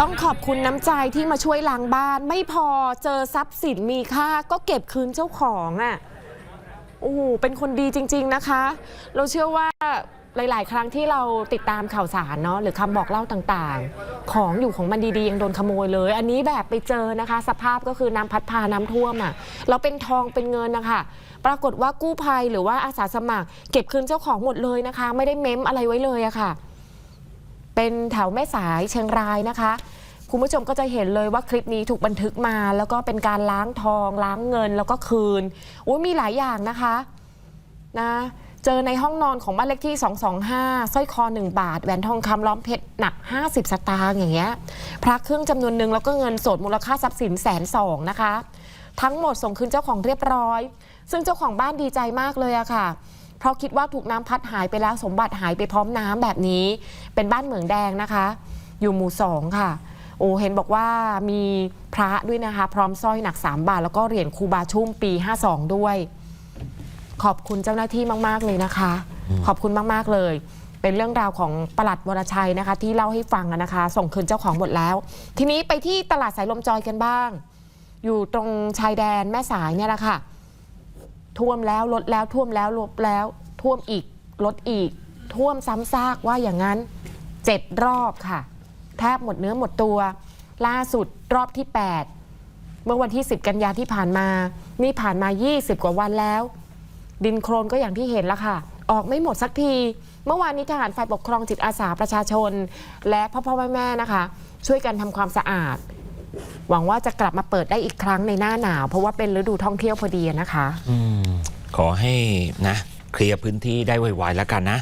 ต้องขอบคุณน้ำใจที่มาช่วยล้างบ้าน ไม่พอเจอทรัพย์สินมีค่าก็เก็บคืนเจ้าของอะโอ้โหเป็นคนดีจริง ๆนะคะ เราเชื่อว่าหลาย ๆ ครั้งที่เราติดตามข่าวสารเนาะหรือคำบอกเล่าต่างๆ ของอยู่ของมันดีๆ ยังโดนขโมยเลย อันนี้แบบไปเจอนะคะ สภาพก็คือน้ำพัดพาน้ำท่วมอะเราเป็นทองเป็นเงินนะคะ ปรากฏว่ากู้ภัยหรือว่าอาสาสมัคร เก็บคืนเจ้าของหมดเลยนะคะ ไม่ได้เม้มอะไรไว้เลยอะค่ะ เป็นแถวแม่สายเชียงรายนะคะ คุณผู้ชมก็จะเห็นเลยว่าคลิปนี้ถูกบันทึกมา แล้วก็เป็นการล้างทอง ล้างเงินแล้วก็คืนโอ้ยมีหลายอย่างนะคะนะเจอในห้องนอนของบ้านเลขที่ 225สร้อยคอ 1 บาท แหวนทองคำล้อมเพชรหนัก 50 สตางค์อย่างเงี้ย พระเครื่องจำนวนหนึ่งแล้วก็เงินสดมูลค่าทรัพย์สินแสนสองนะคะ ทั้งหมดส่งคืนเจ้าของเรียบร้อย ซึ่งเจ้าของบ้านดีใจมากเลยอะค่ะ เพราะคิดว่าถูกน้ำพัดหายไปแล้วสมบัติหายไปพร้อมน้ำแบบนี้ เป็นบ้านเหมืองแดงนะคะ อยู่หมู่สองค่ะ โอ้เห็นบอกว่ามีพระด้วยนะคะ พร้อมสร้อยหนัก 3 บาท แล้วก็เหรียญครูบาชุ่มปี 52 ด้วย ขอบคุณเจ้าหน้าที่มาก ๆ เลยนะคะ ขอบคุณมาก ๆ เลย เป็นเรื่องราวของประหลัดวรชัยนะคะ ที่เล่าให้ฟังอะนะคะ ส่งคืนเจ้าของหมดแล้ว ทีนี้ไปที่ตลาดสายลมจอยกันบ้าง อยู่ตรงชายแดนแม่สายเนี่ยแหละค่ะ ท่วมแล้วลดแล้วท่วมแล้วลดแล้ว ท่วมอีกลดอีก ท่วมซ้ำซากว่าอย่างนั้นเจ็ดรอบค่ะ แทบหมดเนื้อหมดตัว ล่าสุดรอบที่ 8 เมื่อวันที่ 10 กันยาที่ผ่านมา นี่ผ่านมา 20 กว่าวันแล้ว ดินโครนก็อย่างที่เห็นแล้วค่ะ ออกไม่หมดสักที เมื่อวานนี้ทหารฝ่ายปกครองจิตอาสาประชาชน และพ่อพ่อแม่แม่นะคะ ช่วยกันทำความสะอาด หวังว่าจะกลับมาเปิดได้อีกครั้งในหน้าหนาว เพราะว่าเป็นฤดูท่องเที่ยวพอดีนะคะอื ขอให้นะเคลียร์พื้นที่ได้ไวๆแล้วกันนะ